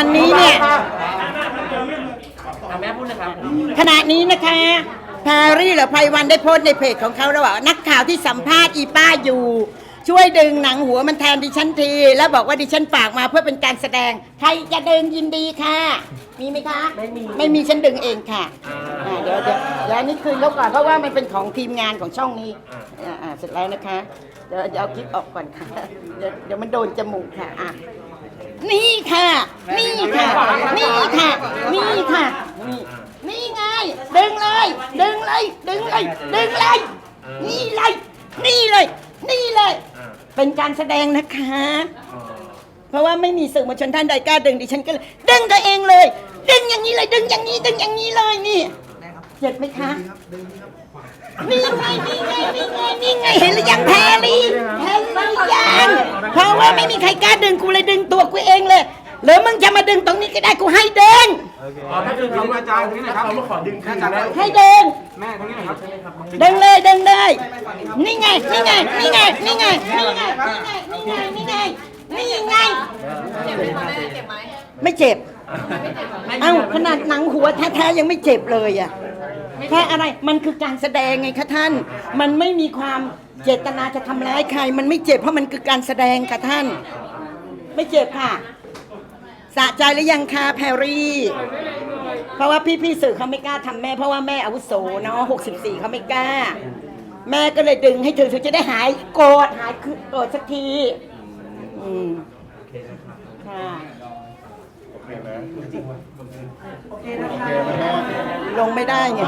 อนนี้เนี่ยอะแม่พูดเลยครับขณะนี้นะคะแพรรี่หรือไพวันได้โพสต์ในเพจของเขาแล้วว่านักข่าวที่สัมภาษณ์อีป้าอยู่ ช่วยดึงหนังหัวมันแทนดิฉันที แล้วบอกว่าดิฉันฝากมาเพื่อเป็นการแสดง ใครจะดึงยินดีค่ะ มีไหมคะ ไม่มีไม่มีฉันดึงเองค่ะอ่าเดี๋ยวเดี๋ยวเดี๋ยวอันนี้คืนเขาก่อนเพราะว่ามันเป็นของทีมงานของช่องนี้อ่าอ่าเสร็จแล้วนะคะ เดี๋ยวเดี๋ยวเอาคลิปออกก่อนค่ะเดี๋ยวเดี๋ยวมันโดนจมูกค่ะอะนี่ค่ะ นี่ค่ะนี่ค่ะ นี่ค่ะ นี่ นี่ไง ดึงเลย ดึงเลย ดึงเลย ดึงเลย นี่เลย นี่เลย นี่เลยเป็นการแสดงนะคะเพราะว่าไม่มีสื่อมวลชนท่านใดกล้าดึงดิฉันก็เลยดึงตัวเองเลย ดึงอย่างนี้เลย ดึงอย่างนี้ ดึงอย่างนี้เลยนี่เจ็บไหมคะ นี่ไง นี่ไง นี่ไง นี่ไง เห็นหรือยังแพรรี่เห็นหรือยัง เพราะว่าไม่มีใครกล้าดึงกูเลยดึงตัวกูเองเลย หรือมึงจะมาดึงตรงนี้ก็ได้กูให้ดึงอ๋อถ้าคือเขาอาจารย์ตรงนี้หน่อยครับเขามาขอดึงคืนอาจารย์แม่ให้ดึงแม่ตรงนี้หน่อยครับดึงเลยดึงเลยนี่ไงนี่ไงนี่ไงนี่ไงนี่ไงนี่ไงนี่ไงนี่ไงนี่ไงไม่เจ็บเอ้าขนาดหนังหัวแท้ๆยังไม่เจ็บเลยอะแค่อะไรมันคือการแสดงไงคะท่าน มันไม่มีความเจตนาจะทำร้ายใคร มันไม่เจ็บเพราะมันคือการแสดงค่ะท่าน ไม่เจ็บค่ะ สะใจหรือยังคะแพรรี่ เพราะว่าพี่ๆสื่อเขาไม่กล้าทำแม่เพราะว่าแม่อาวุโสเนาะหกสิบสี่เขาไม่กล้า แม่ก็เลยดึงให้เธอเธอจะได้หายโกรธหายคือโกรธสักที อืมค่ะลงไม่ได้ไง